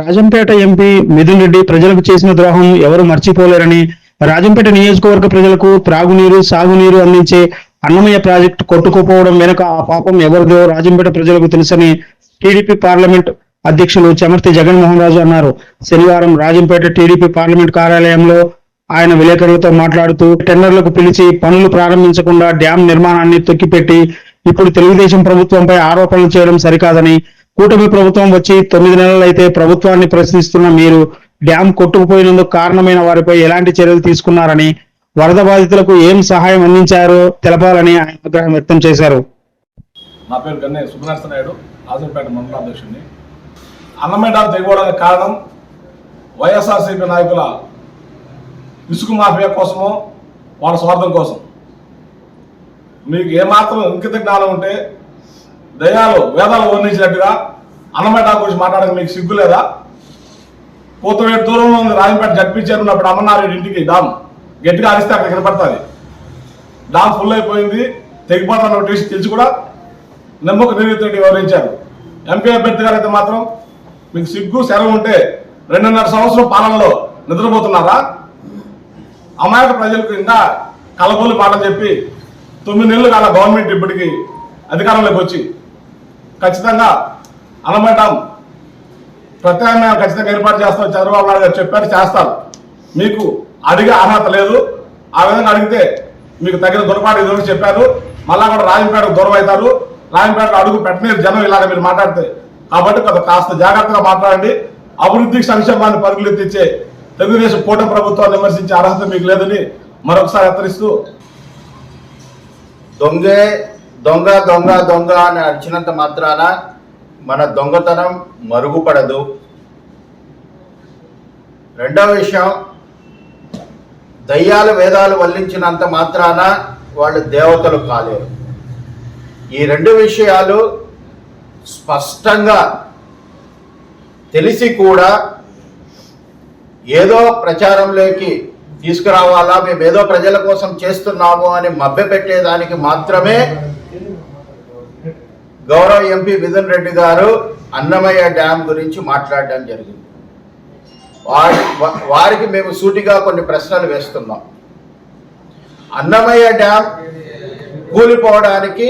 Rajampet MP Mithun Reddy ప్రజలకు చేసిన ద్రోహం ఎవరు మర్చిపోలేరని రాజంపేట నియోజకవర్గ ప్రజలకు త్రాగునీరు సాగునీరు అందించే అన్నమయ్య ప్రాజెక్టు కొట్టుకుపోవడం వెనుక ఆ పాపం ఎవరిదో రాజంపేట ప్రజలకు తెలుసని టీడీపీ పార్లమెంట్ అధ్యక్షులు చెమర్తి జగన్మోహన్ రాజు అన్నారు. శనివారం రాజంపేట టీడీపీ పార్లమెంట్ కార్యాలయంలో ఆయన విలేకరులతో మాట్లాడుతూ టెండర్లకు పిలిచి పనులు ప్రారంభించకుండా డ్యాం నిర్మాణాన్ని తొక్కిపెట్టి ఇప్పుడు తెలుగుదేశం ప్రభుత్వంపై ఆరోపణలు చేయడం సరికాదని కూటమి ప్రభుత్వం వచ్చి తొమ్మిది నెలలైతే ప్రభుత్వాన్ని ప్రశ్నిస్తున్న మీరు డ్యాం కొట్టుకుపోయినందుకు కారణమైన వారిపై ఎలాంటి చర్యలు తీసుకున్నారని వరద బాధితులకు ఏం సహాయం అందించారో తెలపాలని ఆయన ఆగ్రహం వ్యక్తం చేశారు. నా పేరు గన్నే సుబ్రహ్మణ్య నాయుడు ఆజంపేట మండల అధ్యక్షుడిని. అన్నమయ్య డామ్ తెగిపోవడానికి కారణం వైఎస్ఆర్సీపీ నాయకుల ఇసుక మాఫియా కోసమో వాళ్ళ స్వార్థం కోసం. మీకు ఏమాత్రం ఇంకిత జ్ఞానం ఉంటే దయాలు వేదాలు వర్ణించినట్టుగా అన్నమయ్య డామ్ గురించి మాట్లాడక మీకు సిగ్గు లేదా? పోతవేడు దూరంలో ఉంది రాజంపేట జడ్పీ ఉన్నప్పుడు అమర్నారాయణ ఇంటికి డామ్. గట్టిగా అరిస్తే అక్కడ కనపడుతుంది. డామ్ ఫుల్ అయిపోయింది. తెగిపోతాను నోటీస్ తెలిసి కూడా. నమ్మక నిర్వహితో వివరించారు. ఎంపీ అభ్యర్థి గారు అయితే మాత్రం మీకు సిగ్గు సెలవు ఉంటే రెండున్నర సంవత్సరం పాలనలో నిద్రపోతున్నారా? అమాయక ప్రజలకు ఇంకా కలబోలు పాటలు చెప్పి తొమ్మిది నెలలు కాల గవర్నమెంట్ ఇప్పటికి అధికారంలోకి వచ్చి ఖచ్చితంగా అనబడ్డాం ప్రత్యామ్నాయం ఖచ్చితంగా ఏర్పాటు చేస్తాం చంద్రబాబు నాయుడు గారు చెప్పారు చేస్తారు. మీకు అడిగే అర్హత లేదు. ఆ విధంగా అడిగితే మీకు తగిన దొరపాటు ఎదురు చెప్పారు. మళ్ళా కూడా రాజంపేటకు దూరం అవుతారు రాజంపేట అడుగు పెట్టలేరు జనం ఇలాగ మీరు మాట్లాడితే. కాబట్టి కొంత కాస్త జాగ్రత్తగా మాట్లాడండి. అభివృద్ధికి సంక్షేమాన్ని పరుగులు తెచ్చే తెలుగుదేశం కూటమి ప్రభుత్వాన్ని విమర్శించే అర్హత మీకు లేదని మరొకసారి హెచ్చరిస్తూ దొంగే దొంగ దొంగ దొంగ అని అరిచినంత మాత్రాన మన దొంగతనం మరుగుపడదు. రెండవ విషయం దయ్యాలు వేదాలు వల్లించినంత మాత్రాన వాళ్ళు దేవతలు కాలేరు. ఈ రెండు విషయాలు స్పష్టంగా తెలిసి కూడా ఏదో ప్రచారంలోకి తీసుకురావాలా మేము ఏదో ప్రజల కోసం చేస్తున్నాము అని మభ్యపెట్టేదానికి మాత్రమే గౌరవ ఎంపీ మిథున్ రెడ్డి గారు అన్నమయ్య డ్యామ్ గురించి మాట్లాడడం జరిగింది. వారి వారికి మేము సూటిగా కొన్ని ప్రశ్నలు వేస్తున్నాం. అన్నమయ్య డ్యామ్ కూలిపోవడానికి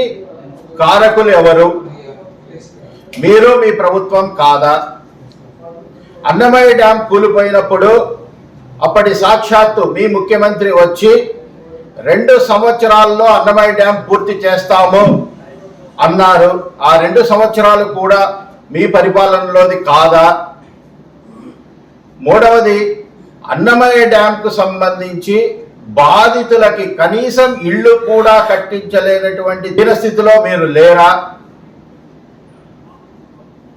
కారకులు ఎవరు? మీరు మీ ప్రభుత్వం కాదా? అన్నమయ్య డ్యామ్ కూలిపోయినప్పుడు అప్పటి సాక్షాత్తు మీ ముఖ్యమంత్రి వచ్చి రెండు సంవత్సరాల్లో అన్నమయ్య డ్యామ్ పూర్తి చేస్తాము అన్నారు. ఆ రెండు సంవత్సరాలు కూడా మీ పరిపాలనలోది కాదా? మూడవది అన్నమయ్య డ్యాంకు సంబంధించి బాధితులకి కనీసం ఇళ్ళు కూడా కట్టించలేనటువంటి దినస్థితిలో మీరు లేరా?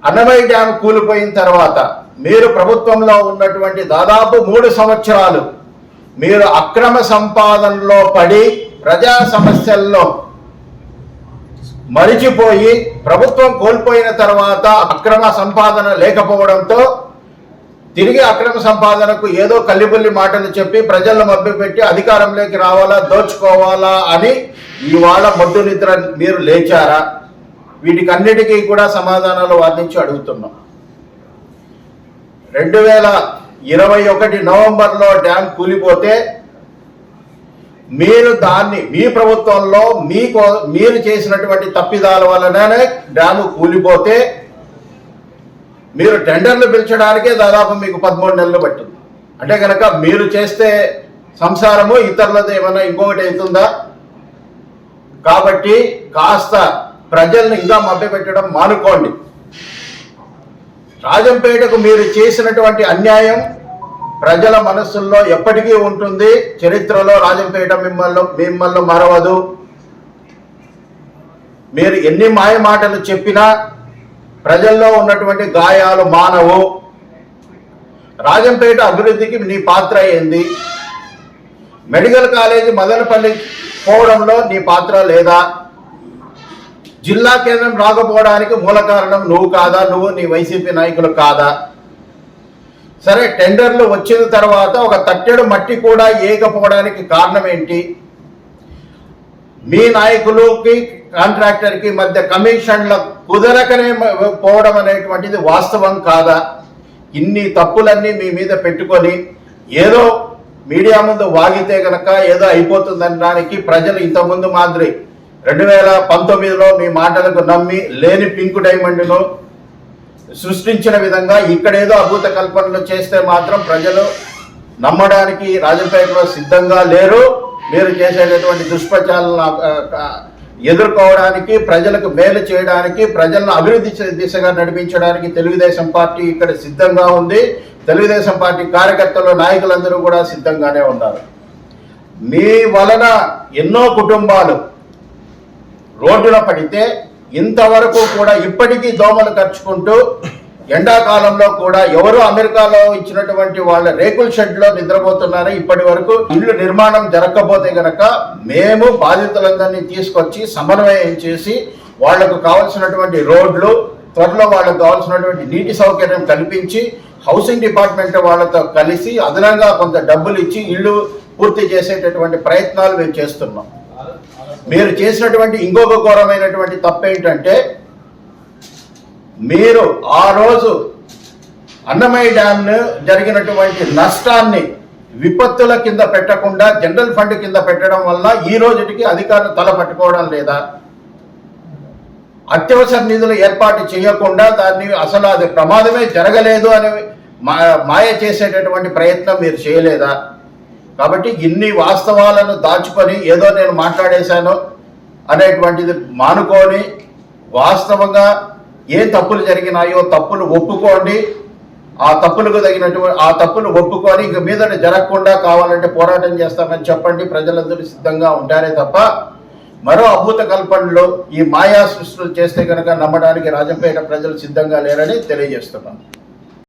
అన్నమయ్య డ్యాం కూలిపోయిన తర్వాత మీరు ప్రభుత్వంలో ఉన్నటువంటి దాదాపు మూడు సంవత్సరాలు మీరు అక్రమ సంపాదనలో పడి ప్రజా సమస్యల్లో మరిచిపోయి ప్రభుత్వం కోల్పోయిన తర్వాత అక్రమ సంపాదన లేకపోవడంతో తిరిగి అక్రమ సంపాదనకు ఏదో కల్లిబుల్లి మాటలు చెప్పి ప్రజలను మభ్యపెట్టి అధికారంలోకి రావాలా దోచుకోవాలా అని ఇవాళ మొద్దు నిద్ర మీరు లేచారా? వీటికన్నిటికీ కూడా సమాధానాలు వాదించి అడుగుతున్నాం. రెండు వేల ఇరవై ఒకటి నవంబర్లో డ్యామ్ కూలిపోతే మీరు దాన్ని మీ ప్రభుత్వంలో మీకు మీరు చేసినటువంటి తప్పిదాల వలననే డ్యాము కూలిపోతే మీరు టెండర్లు పిలిచడానికే దాదాపు మీకు పదమూడు నెలలు పట్టింది. అంటే కనుక మీరు చేస్తే సంసారము ఇతరులది ఏమైనా ఇంకొకటి అవుతుందా? కాబట్టి కాస్త ప్రజల్ని ఇంకా మభ్యపెట్టడం మానుకోండి. రాజంపేటకు మీరు చేసినటువంటి అన్యాయం ప్రజల మనస్సుల్లో ఎప్పటికీ ఉంటుంది. చరిత్రలో రాజంపేట మిమ్మల్ని మిమ్మల్ని మరవదు. మీరు ఎన్ని మాయ మాటలు చెప్పినా ప్రజల్లో ఉన్నటువంటి గాయాలు మానవు. రాజంపేట అభివృద్ధికి నీ పాత్ర ఏంది? మెడికల్ కాలేజీ మదనపల్లి పోవడంలో నీ పాత్ర లేదా? జిల్లా కేంద్రం రాకపోవడానికి మూల కారణం నువ్వు కాదా? నువ్వు నీ వైసీపీ నాయకులు కాదా? సరే టెండర్లు వచ్చిన తర్వాత ఒక తట్టెడు మట్టి కూడా ఏకపోవడానికి కారణం ఏంటి? మీ నాయకులకి కాంట్రాక్టర్కి మధ్య కమిషన్ల కుదరకనే పోవడం అనేటువంటిది వాస్తవం కాదా? ఇన్ని తప్పులన్నీ మీ మీద పెట్టుకొని ఏదో మీడియా ముందు వాగితే కనుక ఏదో అయిపోతుందనడానికి ప్రజలు ఇంతకుముందు మాదిరి రెండు వేల పంతొమ్మిదిలో మీ మాటలకు నమ్మి లేని పింక్ డైమండ్ను సృష్టించిన విధంగా ఇక్కడేదో అభూత కల్పనలు చేస్తే మాత్రం ప్రజలు నమ్మడానికి రాజపేటలో సిద్ధంగా లేరు. మీరు చేసేటటువంటి దుష్ప్రచారాలను ఎదుర్కోవడానికి ప్రజలకు మేలు చేయడానికి ప్రజలను అభివృద్ధి దిశగా నడిపించడానికి తెలుగుదేశం పార్టీ ఇక్కడ సిద్ధంగా ఉంది. తెలుగుదేశం పార్టీ కార్యకర్తలు నాయకులందరూ కూడా సిద్ధంగానే ఉన్నారు. మీ వలన ఎన్నో కుటుంబాలు రోడ్డున పడితే ఇంతవరకు కూడా ఇప్పటికీ దోమలు ఖర్చుకుంటూ ఎండాకాలంలో కూడా ఎవరు అమెరికాలో ఇచ్చినటువంటి వాళ్ళ రేకుల షెడ్లో నిద్రపోతున్నారు ఇప్పటి వరకు ఇల్లు నిర్మాణం జరగకపోతే గనక మేము బాధితులందరినీ తీసుకొచ్చి సమన్వయం చేసి వాళ్ళకు కావలసినటువంటి రోడ్లు త్వరలో వాళ్ళకు కావాల్సినటువంటి నీటి సౌకర్యం కల్పించి హౌసింగ్ డిపార్ట్మెంట్ వాళ్ళతో కలిసి అదనంగా కొంత డబ్బులు ఇచ్చి ఇల్లు పూర్తి చేసేటటువంటి ప్రయత్నాలు మేము చేస్తున్నాం. మీరు చేసినటువంటి ఇంకొక ఘోరమైనటువంటి తప్పు ఏంటంటే మీరు ఆ రోజు అన్నమయ్య డ్యామ్ను జరిగినటువంటి నష్టాన్ని విపత్తుల కింద పెట్టకుండా జనరల్ ఫండ్ కింద పెట్టడం వల్ల ఈ రోజుటికి అధికారులు తల పట్టుకోవడం లేదా? అత్యవసర నిధులు ఏర్పాటు చేయకుండా దాన్ని అసలు అది ప్రమాదమే జరగలేదు అని మా- మాయ చేసేటటువంటి ప్రయత్నం మీరు చేయలేదా? కాబట్టి ఇన్ని వాస్తవాలను దాచుకొని ఏదో నేను మాట్లాడేశాను అనేటువంటిది మానుకొని వాస్తవంగా ఏ తప్పులు జరిగినాయో తప్పులు ఒప్పుకోండి. ఆ తప్పులకు తగినటువంటి ఆ తప్పులు ఒప్పుకొని ఇంక మీద జరగకుండా కావాలంటే పోరాటం చేస్తామని చెప్పండి. ప్రజలందరూ సిద్ధంగా ఉంటారే తప్ప మరో అద్భుత కల్పనలో ఈ మాయా సృష్టిలు చేస్తే కనుక నమ్మడానికి రాజంపేట ప్రజలు సిద్ధంగా లేరని తెలియజేస్తున్నాను